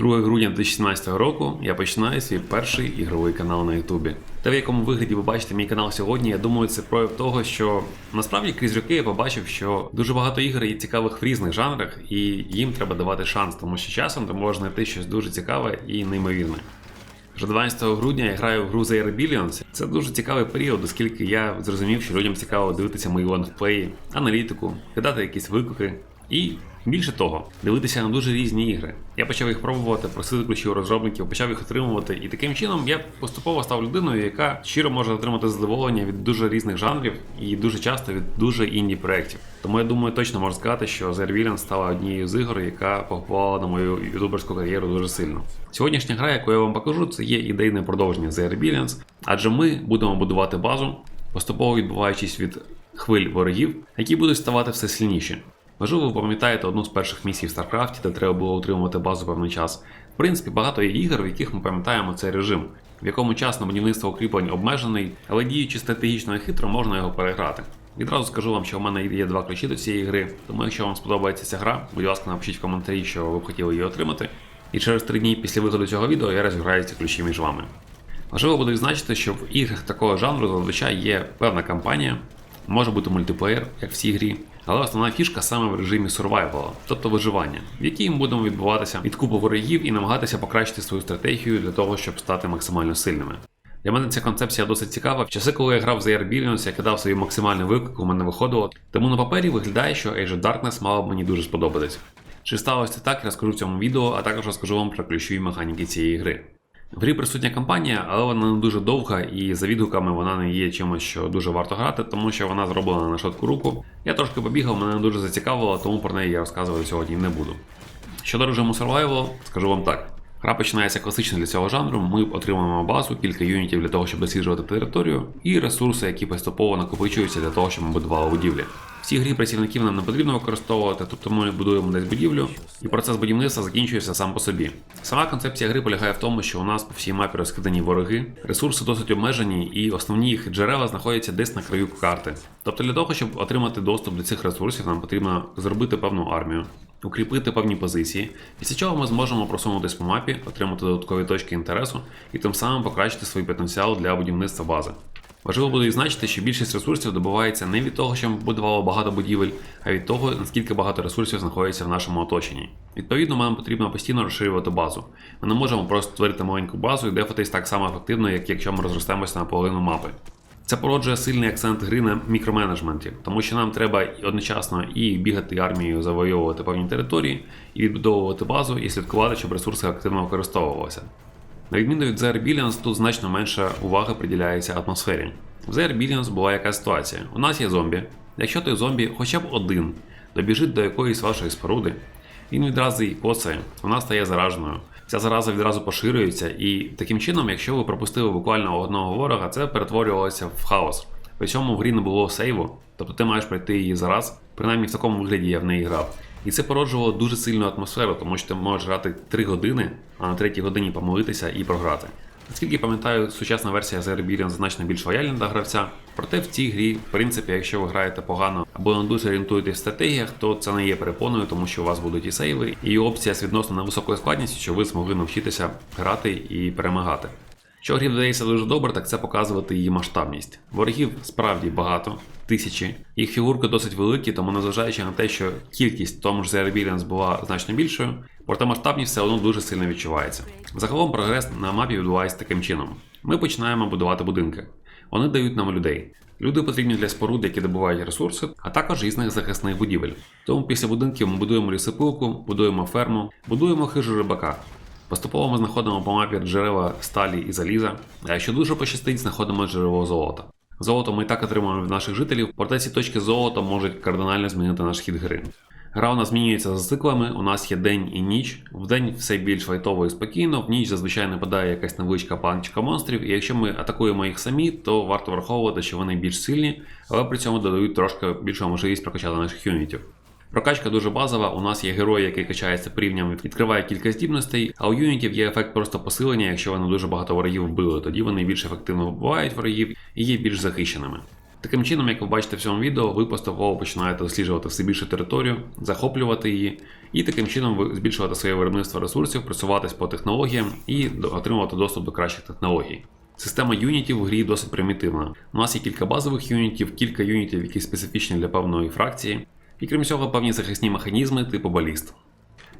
2 грудня 2017 року я починаю свій перший ігровий канал на Ютубі. Те, в якому вигляді ви бачите мій канал сьогодні, я думаю, це прояв того, що насправді крізь роки я побачив, що дуже багато ігор є цікавих в різних жанрах, і їм треба давати шанс, тому що часом ти можеш знайти щось дуже цікаве і неймовірне. Вже 12 грудня я граю в гру The Air. Це дуже цікавий період, оскільки я зрозумів, що людям цікаво дивитися мої лонгплеї, аналітику, кидати якісь виклики і більше того, дивитися на дуже різні ігри. Я почав їх пробувати, просити ключі у розробників, почав їх отримувати, і таким чином я поступово став людиною, яка щиро може отримати задоволення від дуже різних жанрів і дуже часто від дуже інді проєктів. Тому я думаю, точно можу сказати, що Air стала однією з ігор, яка повпливала на мою ютуберську кар'єру дуже сильно. Сьогоднішня гра, яку я вам покажу, це є ідейне продовження The Air адже ми будемо будувати базу, поступово відбуваючись від хвиль ворогів, які будуть ставати все сильніші. Можливо, ви пам'ятаєте одну з перших місій в StarCraft, де треба було утримувати базу певний час. В принципі, багато є ігор, в яких ми пам'ятаємо цей режим, в якому час на будівництво укріплень обмежений, але діючи стратегічно і хитро, можна його переграти. Відразу скажу вам, що в мене є два ключі до цієї гри, тому якщо вам сподобається ця гра, будь ласка, напишіть в коментарі, що ви б хотіли її отримати. І через три дні після виходу цього відео я розіграю ці ключі між вами. Важливо буде відзначити, що в іграх такого жанру зазвичай є певна кампанія, може бути мультиплеєр, як в цій грі, але основна фішка саме в режимі survival, тобто виживання, в якій ми будемо відбуватися від купи ворогів і намагатися покращити свою стратегію для того, щоб стати максимально сильними. Для мене ця концепція досить цікава. В часи, коли я грав в The я кидав свій максимальний виклик, у мене виходило. Тому на папері виглядає, що Age of Darkness мало б мені дуже сподобатись. Чи сталося це так, я розкажу в цьому відео, а також розкажу вам про ключові механіки цієї гри. В грі присутня кампанія, але вона не дуже довга і за відгуками вона не є чимось, що дуже варто грати, тому що вона зроблена на швидку руку. Я трошки побігав, мене не дуже зацікавило, тому про неї я розказувати сьогодні не буду. Щодо режиму Survival, скажу вам так. Гра починається класично для цього жанру. Ми отримуємо базу, кілька юнітів для того, щоб досліджувати територію, і ресурси, які поступово накопичуються для того, щоб ми будували будівлі. Цій грі працівників нам не потрібно використовувати, тобто ми будуємо десь будівлю, і процес будівництва закінчується сам по собі. Сама концепція гри полягає в тому, що у нас по всій мапі розкидані вороги, ресурси досить обмежені, і основні їх джерела знаходяться десь на краю карти. Тобто для того, щоб отримати доступ до цих ресурсів, нам потрібно зробити певну армію. Укріпити певні позиції, після чого ми зможемо просунутися по мапі, отримати додаткові точки інтересу і тим самим покращити свій потенціал для будівництва бази. Важливо буде відзначити, що більшість ресурсів добувається не від того, що ми будували багато будівель, а від того, наскільки багато ресурсів знаходиться в нашому оточенні. Відповідно, нам потрібно постійно розширювати базу. Ми не можемо просто створити маленьку базу і дефатись так само ефективно, як якщо ми розростемося на половину мапи. Це породжує сильний акцент гри на мікроменеджменті, тому що нам треба одночасно і бігати армією, завойовувати певні території, і відбудовувати базу, і слідкувати, щоб ресурси активно використовувалися. На відміну від Air Billions, тут значно менше уваги приділяється атмосфері. В Air Billions була якась ситуація. У нас є зомбі. Якщо той зомбі хоча б один добіжить до якоїсь вашої споруди, він відразу її коцає, вона стає зараженою. Ця зараза відразу поширюється, і таким чином, якщо ви пропустили буквально одного ворога, це перетворювалося в хаос. При цьому в грі не було сейву, тобто ти маєш пройти її зараз, принаймні в такому вигляді я в неї грав. І це породжувало дуже сильну атмосферу, тому що ти можеш грати 3 години, а на третій годині помолитися і програти. Наскільки пам'ятаю, сучасна версія Billions значно більш лояльна до гравця. Проте в цій грі, в принципі, якщо ви граєте погано або не дуже орієнтуєтесь в стратегіях, то це не є перепоною, тому що у вас будуть і сейви, і опція з відносно невисокою складністю, що ви змогли навчитися грати і перемагати. Що грі вдається дуже добре, так це показувати її масштабність. Ворогів справді багато, тисячі. Їх фігурки досить великі, тому незважаючи на те, що кількість в тому ж Billions була значно більшою, проте масштабність все одно дуже сильно відчувається. Загалом прогрес на мапі відбувається таким чином: ми починаємо будувати будинки. Вони дають нам людей. Люди потрібні для споруд, які добувають ресурси, а також різних захисних будівель. Тому після будинків ми будуємо лісопилку, будуємо ферму, будуємо хижу рибака. Поступово ми знаходимо по мапі джерела сталі і заліза, а якщо дуже пощастить, знаходимо джерело золота. Золото ми так отримуємо від наших жителів, проте ці точки золота можуть кардинально змінити наш хід гри. Гра у нас змінюється за циклами, у нас є день і ніч. В день все більш лайтово і спокійно, в ніч зазвичай нападає якась невеличка панчика монстрів, і якщо ми атакуємо їх самі, то варто враховувати, що вони більш сильні, але при цьому додають трошки більшу можливість прокачати наших юнітів. Прокачка дуже базова. У нас є герой, який качається по рівням, відкриває кілька здібностей, а у юнітів є ефект просто посилення, якщо вони дуже багато ворогів вбили, тоді вони більш ефективно вбивають ворогів і є більш захищеними. Таким чином, як ви бачите в цьому відео, ви поступово починаєте досліджувати все більше територію, захоплювати її, і таким чином ви збільшувати своє виробництво ресурсів, просуватись по технологіям і отримувати доступ до кращих технологій. Система юнітів в грі досить примітивна. У нас є кілька базових юнітів, кілька юнітів, які специфічні для певної фракції, і крім цього, певні захисні механізми типу баліст.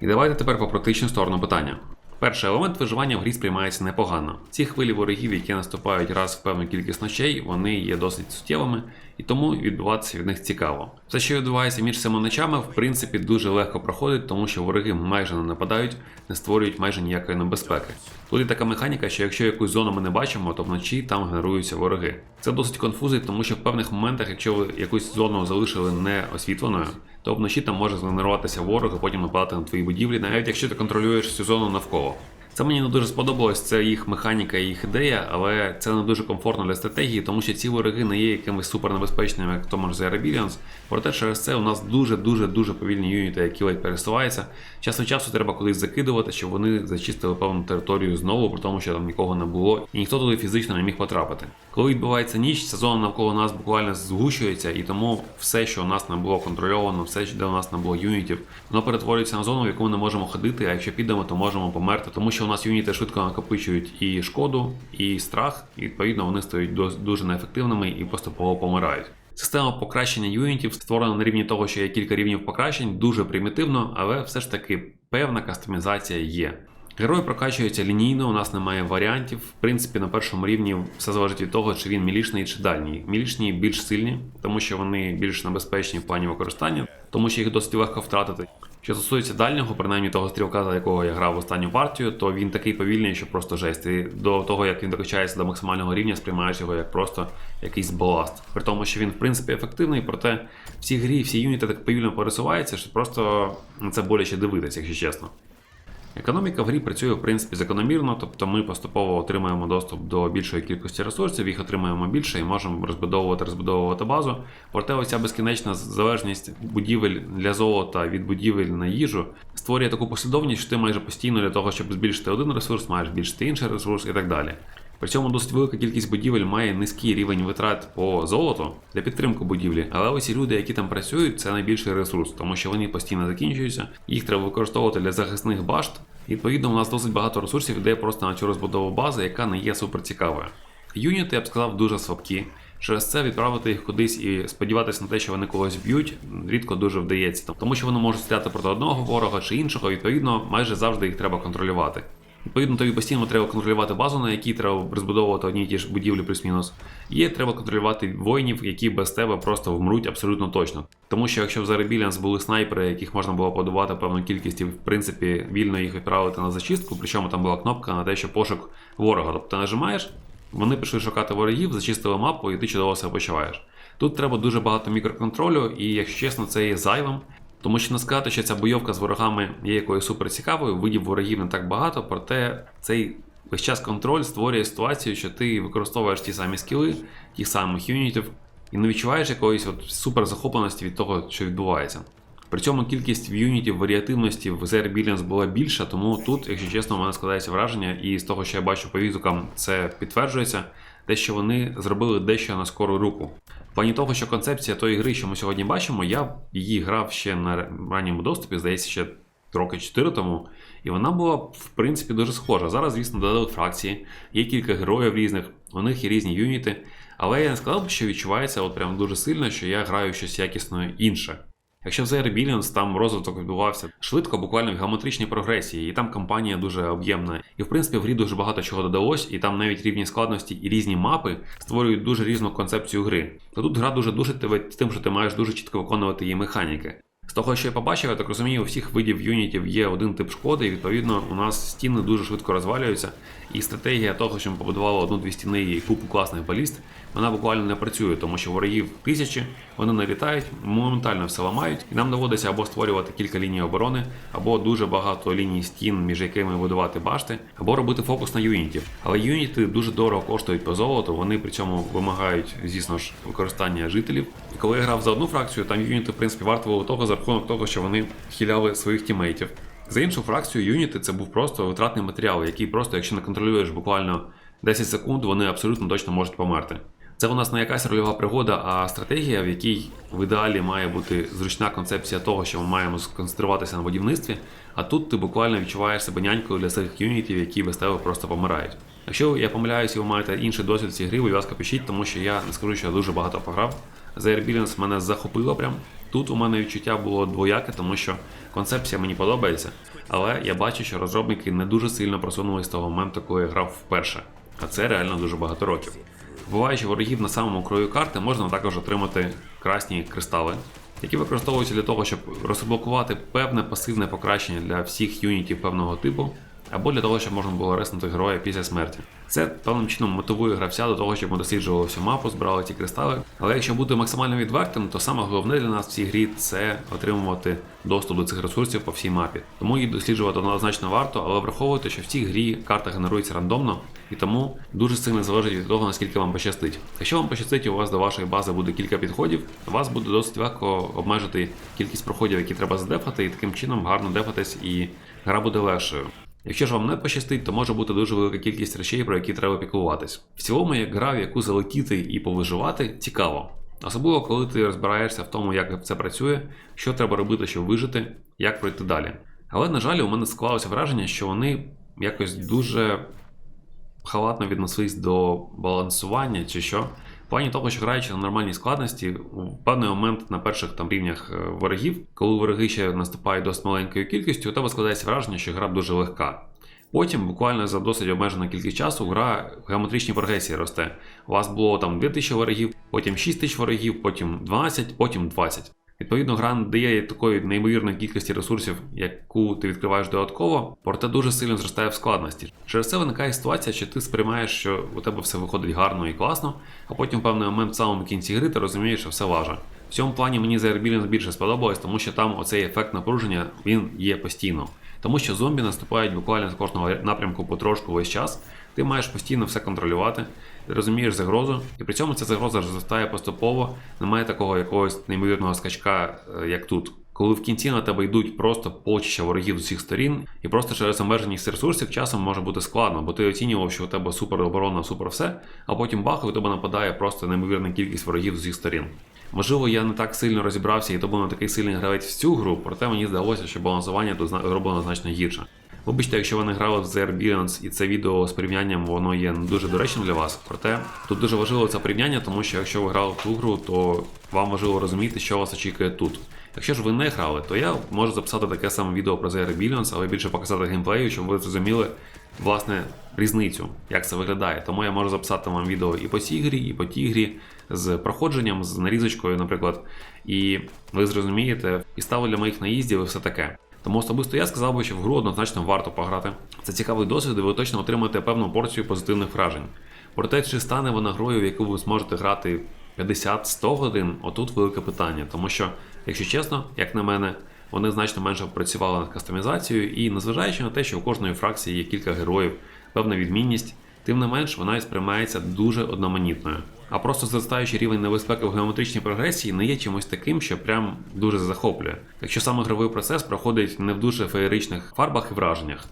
І давайте тепер по практичну сторону питання. Перший елемент виживання в грі сприймається непогано. Ці хвилі ворогів, які наступають раз в певну кількість ночей, вони є досить суттєвими, і тому відбуватися від них цікаво. Все, що відбувається між цими ночами, в принципі, дуже легко проходить, тому що вороги майже не нападають, не створюють майже ніякої небезпеки. Тут є така механіка, що якщо якусь зону ми не бачимо, то вночі там генеруються вороги. Це досить конфузить, тому що в певних моментах, якщо ви якусь зону залишили не освітленою, то вночі там може згенеруватися ворог і потім нападати на твої будівлі, навіть якщо ти контролюєш цю зону навколо. Це мені не дуже сподобалось, це їх механіка їх ідея, але це не дуже комфортно для стратегії, тому що ці вороги не є якимись супернебезпечними, як тому ж Zero Проте через це у нас дуже дуже дуже повільні юніти, які ледь пересуваються. Час від часу треба кудись закидувати, щоб вони зачистили певну територію знову, при тому, що там нікого не було, і ніхто туди фізично не міг потрапити. Коли відбувається ніч, ця зона навколо нас буквально згущується, і тому все, що у нас не було контрольовано, все, де у нас не було юнітів, воно перетворюється на зону, в яку ми не можемо ходити. А якщо підемо, то можемо померти, тому що у нас юніти швидко накопичують і шкоду, і страх, і відповідно вони стають дуже неефективними і поступово помирають. Система покращення юнітів створена на рівні того, що є кілька рівнів покращень, дуже примітивно, але все ж таки певна кастомізація є. Герой прокачується лінійно, у нас немає варіантів. В принципі, на першому рівні все залежить від того, чи він мілішний чи дальній. Мілішні більш сильні, тому що вони більш небезпечні в плані використання, тому що їх досить легко втратити. Що стосується дальнього, принаймні того стрілка, за якого я грав в останню партію, то він такий повільний, що просто жесть. І до того, як він докачається до максимального рівня, сприймаєш його як просто якийсь баласт. При тому, що він в принципі ефективний, проте всі грі всі юніти так повільно пересуваються, що просто на це боляче дивитися, якщо чесно. Економіка в грі працює в принципі закономірно, тобто ми поступово отримаємо доступ до більшої кількості ресурсів, їх отримаємо більше і можемо розбудовувати розбудовувати базу. Проте оця безкінечна залежність будівель для золота від будівель на їжу створює таку послідовність, що ти майже постійно для того, щоб збільшити один ресурс, маєш збільшити інший ресурс і так далі. При цьому досить велика кількість будівель має низький рівень витрат по золоту для підтримки будівлі, але усі люди, які там працюють, це найбільший ресурс, тому що вони постійно закінчуються, їх треба використовувати для захисних башт. Відповідно, у нас досить багато ресурсів йде просто на цю розбудову бази, яка не є суперцікавою. Юніти, я б сказав, дуже слабкі. Через це відправити їх кудись і сподіватися на те, що вони когось б'ють, рідко дуже вдається, тому що вони можуть стріляти проти одного ворога чи іншого, відповідно, майже завжди їх треба контролювати. Відповідно, тобі постійно треба контролювати базу, на якій треба розбудовувати одні й ті ж будівлі плюс-мінус. І треба контролювати воїнів, які без тебе просто вмруть абсолютно точно. Тому що якщо в Заребілянс були снайпери, яких можна було подавати певну кількість і в принципі вільно їх відправити на зачистку, причому там була кнопка на те, що пошук ворога. Тобто ти нажимаєш, вони пішли шукати ворогів, зачистили мапу, і ти чудово себе почуваєш. Тут треба дуже багато мікроконтролю, і якщо чесно, це є зайвим. Тому що не сказати, що ця бойовка з ворогами є якоюсь супер цікавою, видів ворогів не так багато, проте цей весь час контроль створює ситуацію, що ти використовуєш ті самі скіли, тих самих юнітів, і не відчуваєш якоїсь от супер захопленості від того, що відбувається. При цьому кількість юнітів варіативності в Zero Billions була більша, тому тут, якщо чесно, у мене складається враження, і з того, що я бачу по відгукам, це підтверджується, те, що вони зробили дещо на скору руку. В плані того, що концепція тої гри, що ми сьогодні бачимо, я її грав ще на ранньому доступі, здається, ще роки 4 тому, і вона була в принципі дуже схожа. Зараз, звісно, додали фракції, є кілька героїв різних, у них є різні юніти, але я не сказав що відчувається от прям дуже сильно, що я граю щось якісно інше. Якщо в Zero Billions там розвиток відбувався швидко, буквально в геометричній прогресії, і там кампанія дуже об'ємна. І в принципі в грі дуже багато чого додалось, і там навіть рівні складності і різні мапи створюють дуже різну концепцію гри. То тут гра дуже душить тебе тим, що ти маєш дуже чітко виконувати її механіки. Того, що я побачив, я так розумію, у всіх видів юнітів є один тип шкоди, і відповідно у нас стіни дуже швидко розвалюються. І стратегія того, що ми побудували одну-дві стіни і купу класних баліст, вона буквально не працює, тому що ворогів тисячі, вони налітають, моментально все ламають, і нам доводиться або створювати кілька ліній оборони, або дуже багато ліній стін, між якими будувати башти, або робити фокус на юнітів. Але юніти дуже дорого коштують по золоту, вони при цьому вимагають, звісно ж, використання жителів. І коли я грав за одну фракцію, там юніти, в принципі, вартували того за рахунок того, що вони хіляли своїх тімейтів. За іншу фракцію юніти це був просто витратний матеріал, який просто, якщо не контролюєш буквально 10 секунд, вони абсолютно точно можуть померти. Це у нас не якась рольова пригода, а стратегія, в якій в ідеалі має бути зручна концепція того, що ми маємо сконцентруватися на будівництві, а тут ти буквально відчуваєш себе нянькою для цих юнітів, які без тебе просто помирають. Якщо я помиляюсь і ви маєте інший досвід цієї гри, будь ласка, пишіть, тому що я не скажу, що я дуже багато пограв. Billions мене захопило прям. Тут у мене відчуття було двояке, тому що концепція мені подобається, але я бачу, що розробники не дуже сильно просунулись з того моменту, коли я грав вперше. А це реально дуже багато років. Вбиваючи ворогів на самому краю карти, можна також отримати красні кристали, які використовуються для того, щоб розблокувати певне пасивне покращення для всіх юнітів певного типу, або для того, щоб можна було реснути героя після смерті. Це певним чином мотивує гравця до того, щоб ми досліджували всю мапу, збирали ті кристали. Але якщо бути максимально відвертим, то саме головне для нас в цій грі це отримувати доступ до цих ресурсів по всій мапі. Тому її досліджувати однозначно варто, але враховуйте, що в цій грі карта генерується рандомно, і тому дуже сильно залежить від того, наскільки вам пощастить. Якщо вам пощастить, і у вас до вашої бази буде кілька підходів, у вас буде досить легко обмежити кількість проходів, які треба задефати, і таким чином гарно дефатись, і гра буде легшою. Якщо ж вам не пощастить, то може бути дуже велика кількість речей, про які треба піклуватись. В цілому, як гра, в яку залетіти і повиживати, цікаво. Особливо, коли ти розбираєшся в тому, як це працює, що треба робити, щоб вижити, як пройти далі. Але, на жаль, у мене склалося враження, що вони якось дуже халатно віднеслись до балансування чи що. Плані того, що граючи на нормальній складності, в певний момент на перших там рівнях е, ворогів, коли вороги ще наступають досить маленькою кількістю, у тебе складається враження, що гра дуже легка. Потім, буквально за досить обмежену кількість часу, гра в геометричній прогресії росте. У вас було там 2000 ворогів, потім 6000 ворогів, потім 12, потім 20. Відповідно, гра дає такої неймовірної кількості ресурсів, яку ти відкриваєш додатково, проте дуже сильно зростає в складності. Через це виникає ситуація, що ти сприймаєш, що у тебе все виходить гарно і класно, а потім в певний момент в самому кінці гри ти розумієш, що все важа. В цьому плані мені Airbillions більше сподобалось, тому що там оцей ефект напруження він є постійно. Тому що зомбі наступають буквально з кожного напрямку потрошку весь час. Ти маєш постійно все контролювати, ти розумієш загрозу, і при цьому ця загроза зростає поступово, немає такого якогось неймовірного скачка, е, як тут. Коли в кінці на тебе йдуть просто полчища ворогів з усіх сторін, і просто через обмеженість ресурсів часом може бути складно, бо ти оцінював, що у тебе супер оборона, супер все, а потім бах, у тебе нападає просто неймовірна кількість ворогів з усіх сторін. Можливо, я не так сильно розібрався і то був не такий сильний гравець в цю гру, проте мені здалося, що балансування тут зроблено значно гірше. Вибачте, якщо ви не грали в The Air і це відео з порівнянням воно є дуже доречним для вас. Проте тут дуже важливо це порівняння, тому що якщо ви грали в ту гру, то вам важливо розуміти, що вас очікує тут. Якщо ж ви не грали, то я можу записати таке саме відео про The Billions, але більше показати геймплею, щоб ви зрозуміли власне різницю, як це виглядає. Тому я можу записати вам відео і по цій грі, і по тій грі з проходженням, з нарізочкою, наприклад. І ви зрозумієте, і ставлю для моїх наїздів і все таке. Тому особисто я сказав би, що в гру однозначно варто пограти. Це цікавий досвід, і ви точно отримаєте певну порцію позитивних вражень. Проте, чи стане вона грою, в яку ви зможете грати 50-100 годин, отут велике питання. Тому що, якщо чесно, як на мене, вони значно менше працювали над кастомізацією, і незважаючи на те, що у кожної фракції є кілька героїв, певна відмінність, тим не менш вона і сприймається дуже одноманітною. А просто зростаючий рівень небезпеки в геометричній прогресії не є чимось таким, що прям дуже захоплює, якщо саме ігровий процес проходить не в дуже феєричних фарбах і враженнях.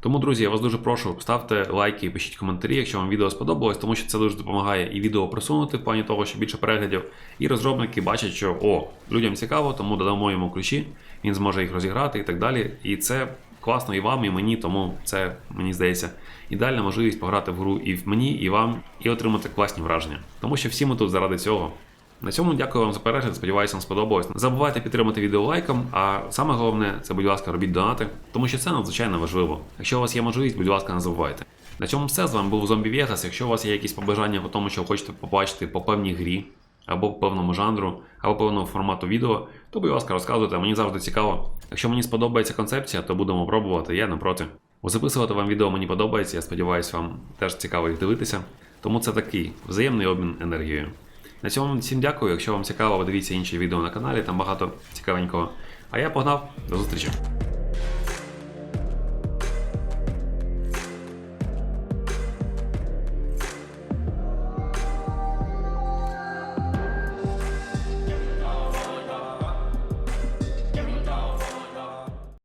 Тому, друзі, я вас дуже прошу, ставте лайки і пишіть коментарі, якщо вам відео сподобалось, тому що це дуже допомагає і відео просунути в плані того, що більше переглядів, і розробники бачать, що о, людям цікаво, тому додамо йому ключі, він зможе їх розіграти і так далі. І це класно і вам, і мені, тому це мені здається ідеальна можливість пограти в гру і в мені, і вам, і отримати класні враження. Тому що всі ми тут заради цього. На цьому дякую вам за перегляд. Сподіваюся, вам сподобалось. Не забувайте підтримати відео лайком. А саме головне, це, будь ласка, робіть донати, тому що це надзвичайно важливо. Якщо у вас є можливість, будь ласка, не забувайте. На цьому все з вами був Зомбі Вегас. Якщо у вас є якісь побажання по тому, що хочете побачити по певній грі, або певному жанру, або певному формату відео, то будь ласка, розказуйте, мені завжди цікаво. Якщо мені сподобається концепція, то будемо пробувати, я не проти. Записувати вам відео мені подобається, я сподіваюся, вам теж цікаво їх дивитися. Тому це такий взаємний обмін енергією. На цьому всім дякую. Якщо вам цікаво, дивіться інші відео на каналі, там багато цікавенького. А я погнав, до зустрічі!